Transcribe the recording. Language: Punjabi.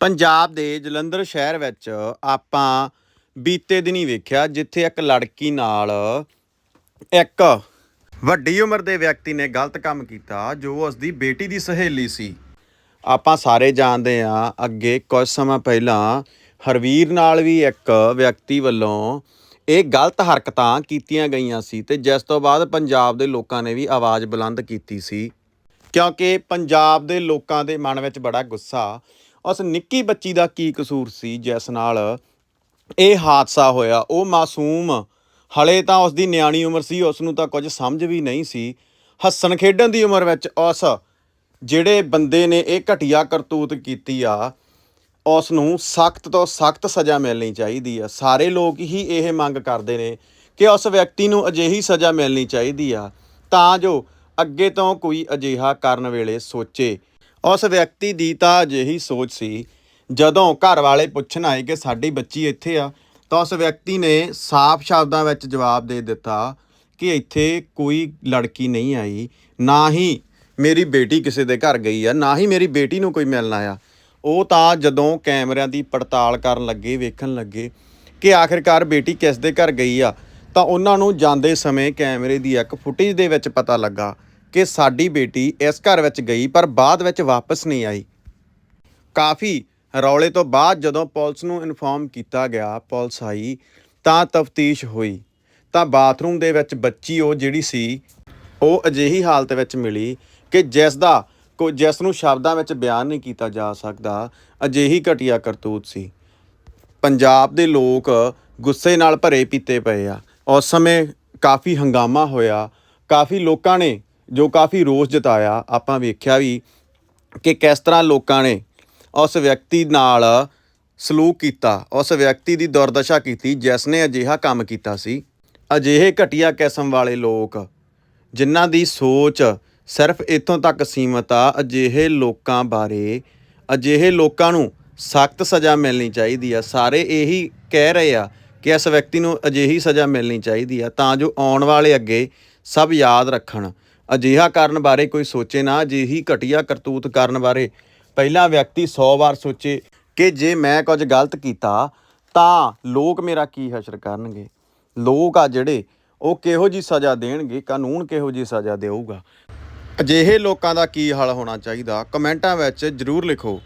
ਪੰਜਾਬ ਦੇ ਜਲੰਧਰ ਸ਼ਹਿਰ ਵਿੱਚ ਆਪਾਂ ਬੀਤੇ ਦਿਨੀ ਵੇਖਿਆ ਜਿੱਥੇ ਇੱਕ ਲੜਕੀ ਨਾਲ ਇੱਕ ਵੱਡੀ ਉਮਰ ਦੇ ਵਿਅਕਤੀ ਨੇ ਗਲਤ ਕੰਮ ਕੀਤਾ, ਜੋ ਉਸ ਦੀ ਬੇਟੀ ਦੀ ਸਹੇਲੀ ਸੀ। ਆਪਾਂ ਸਾਰੇ ਜਾਣਦੇ ਹਾਂ, ਅੱਗੇ ਕੁਝ ਸਮਾਂ ਪਹਿਲਾਂ ਹਰਵੀਰ ਨਾਲ ਵੀ ਇੱਕ ਵਿਅਕਤੀ ਵੱਲੋਂ ਇਹ ਗਲਤ ਹਰਕਤਾਂ ਕੀਤੀਆਂ ਗਈਆਂ ਸੀ ਤੇ ਜਿਸ ਤੋਂ ਬਾਅਦ ਪੰਜਾਬ ਦੇ ਲੋਕਾਂ ਨੇ ਵੀ ਆਵਾਜ਼ ਬੁਲੰਦ ਕੀਤੀ ਸੀ। ਕਿਉਂਕਿ ਪੰਜਾਬ ਦੇ ਲੋਕਾਂ ਦੇ ਮਨ ਵਿੱਚ ਬੜਾ ਗੁੱਸਾ ਉਸ ਨਿੱਕੀ ਬੱਚੀ ਦਾ ਕੀ ਕਸੂਰ ਸੀ ਜਿਸ ਨਾਲ ਇਹ ਹਾਦਸਾ ਹੋਇਆ? ਉਹ ਮਾਸੂਮ, ਹਲੇ ਤਾਂ ਉਸ ਦੀ ਨਿਆਣੀ ਉਮਰ ਸੀ ਉਸ ਨੂੰ ਤਾਂ ਕੁਝ ਸਮਝ ਵੀ ਨਹੀਂ ਸੀ। ਹੱਸਣ ਖੇਡਣ ਦੀ ਉਮਰ ਵਿੱਚ ਉਸ ਜਿਹੜੇ ਬੰਦੇ ਨੇ ਇਹ ਘਟੀਆ ਕਰਤੂਤ ਕੀਤੀ ਆ ਉਸ ਨੂੰ ਸਖਤ ਤੋਂ ਸਖਤ ਸਜ਼ਾ ਮਿਲਣੀ ਚਾਹੀਦੀ ਆ। ਸਾਰੇ ਲੋਕ ਹੀ ਇਹ ਮੰਗ ਕਰਦੇ ਨੇ ਕਿ ਉਸ ਵਿਅਕਤੀ ਨੂੰ ਅਜਿਹੀ ਸਜ਼ਾ ਮਿਲਣੀ ਚਾਹੀਦੀ ਆ, ਤਾਂ ਜੋ ਅੱਗੇ ਤੋਂ ਕੋਈ ਅਜਿਹਾ ਕਰਨ ਵੇਲੇ ਸੋਚੇ। ਉਸ ਵਿਅਕਤੀ ਦੀ ਤਾਂ ਅਜਿਹੀ ਸੋਚ ਸੀ, ਜਦੋਂ ਘਰ ਵਾਲੇ ਪੁੱਛਣ ਆਏ ਕਿ ਸਾਡੀ ਬੱਚੀ ਇੱਥੇ ਆ, ਤਾਂ ਉਸ ਵਿਅਕਤੀ ਨੇ ਸਾਫ਼ ਸ਼ਬਦਾਂ ਵਿੱਚ ਜਵਾਬ ਦੇ ਦਿੱਤਾ ਕਿ ਇੱਥੇ ਕੋਈ ਲੜਕੀ ਨਹੀਂ ਆਈ, ਨਾ ਹੀ ਮੇਰੀ ਬੇਟੀ ਕਿਸੇ ਦੇ ਘਰ ਗਈ ਆ, ਨਾ ਹੀ ਮੇਰੀ ਬੇਟੀ ਨੂੰ ਕੋਈ ਮਿਲਣ ਆਇਆ। ਉਹ ਤਾਂ ਜਦੋਂ ਕੈਮਰਿਆਂ ਦੀ ਪੜਤਾਲ ਕਰਨ ਲੱਗੇ, ਵੇਖਣ ਲੱਗੇ ਕਿ ਆਖਿਰਕਾਰ ਬੇਟੀ ਕਿਸ ਦੇ ਘਰ ਗਈ ਆ, ਤਾਂ ਉਹਨਾਂ ਨੂੰ ਜਾਂਦੇ ਸਮੇਂ ਕੈਮਰੇ ਦੀ ਇੱਕ ਫੁਟੇਜ ਦੇ ਵਿੱਚ ਪਤਾ ਲੱਗਾ ਕਿ ਸਾਡੀ ਬੇਟੀ ਇਸ ਘਰ ਵਿੱਚ ਗਈ, ਪਰ ਬਾਅਦ ਵਿੱਚ ਵਾਪਸ ਨਹੀਂ ਆਈ। ਕਾਫੀ ਰੌਲੇ ਤੋਂ ਬਾਅਦ ਜਦੋਂ ਪੁਲਿਸ ਨੂੰ ਇਨਫੋਰਮ ਕੀਤਾ ਗਿਆ, ਪੁਲਿਸ ਆਈ, ਤਾਂ ਤਫਤੀਸ਼ ਹੋਈ। ਤਾਂ ਬਾਥਰੂਮ ਦੇ ਵਿੱਚ ਬੱਚੀ ਉਹ ਜਿਹੜੀ ਸੀ, ਉਹ ਅਜਿਹੀ ਹਾਲਤ ਵਿੱਚ ਮਿਲੀ ਕਿ ਜਿਸ ਦਾ ਕੋ ਜਿਸ ਨੂੰ ਸ਼ਬਦਾਂ ਵਿੱਚ ਬਿਆਨ ਨਹੀਂ ਕੀਤਾ ਜਾ ਸਕਦਾ, ਅਜਿਹੀ ਘਟੀਆ ਕਰਤੂਤ ਸੀ। ਪੰਜਾਬ ਦੇ ਲੋਕ ਗੁੱਸੇ ਨਾਲ ਭਰੇ ਪੀਤੇ ਪਏ ਆ। ਉਸ ਸਮੇਂ ਕਾਫੀ ਹੰਗਾਮਾ ਹੋਇਆ। ਕਾਫੀ ਲੋਕਾਂ ਨੇ ਜੋ ਕਾਫੀ ਰੋਸ ਜਤਾਇਆ, ਆਪਾਂ ਵੇਖਿਆ ਵੀ ਕਿ ਕਿਸ ਤਰ੍ਹਾਂ ਲੋਕਾਂ ਨੇ ਉਸ ਵਿਅਕਤੀ ਨਾਲ ਸਲੂਕ ਕੀਤਾ, ਉਸ ਵਿਅਕਤੀ ਦੀ ਦੁਰਦਸ਼ਾ ਕੀਤੀ, ਜਿਸ ਨੇ ਅਜਿਹਾ ਕੰਮ ਕੀਤਾ ਸੀ। ਅਜਿਹੇ ਘਟੀਆ ਕਿਸਮ ਵਾਲੇ ਲੋਕ, ਜਿਨ੍ਹਾਂ ਦੀ ਸੋਚ ਸਿਰਫ ਇੱਥੋਂ ਤੱਕ ਸੀਮਤ ਆ, ਅਜਿਹੇ ਲੋਕਾਂ ਬਾਰੇ, ਅਜਿਹੇ ਲੋਕਾਂ ਨੂੰ ਸਖਤ ਸਜ਼ਾ ਮਿਲਣੀ ਚਾਹੀਦੀ ਆ। ਸਾਰੇ ਇਹੀ ਕਹਿ ਰਹੇ ਆ ਕਿ ਇਸ ਵਿਅਕਤੀ ਨੂੰ ਅਜਿਹੀ ਸਜ਼ਾ ਮਿਲਣੀ ਚਾਹੀਦੀ ਆ, ਤਾਂ ਜੋ ਆਉਣ ਵਾਲੇ ਅੱਗੇ ਸਭ ਯਾਦ ਰੱਖਣ। ਅਜਿਹਾ ਕਰਨ ਬਾਰੇ ਕੋਈ ਸੋਚੇ ਨਾ ਅਜਿਹੀ ਘਟੀਆ ਕਰਤੂਤ ਕਰਨ ਬਾਰੇ। ਪਹਿਲਾਂ ਵਿਅਕਤੀ 100 ਵਾਰ ਸੋਚੇ ਕਿ ਜੇ ਮੈਂ ਕੁਝ ਗਲਤ ਕੀਤਾ, ਤਾਂ ਲੋਕ ਮੇਰਾ ਕੀ ਹਸ਼ਰ ਕਰਨਗੇ? ਲੋਕ ਆ ਜਿਹੜੇ, ਉਹ ਕਿਹੋ ਜੀ ਸਜ਼ਾ ਦੇਣਗੇ? ਕਾਨੂੰਨ ਕਿਹੋ ਜੀ ਸਜ਼ਾ ਦੇਊਗਾ? ਅਜਿਹੇ ਲੋਕਾਂ ਦਾ ਕੀ ਹਾਲ ਹੋਣਾ ਚਾਹੀਦਾ? ਕਮੈਂਟਾਂ ਵਿੱਚ ਜਰੂਰ ਲਿਖੋ।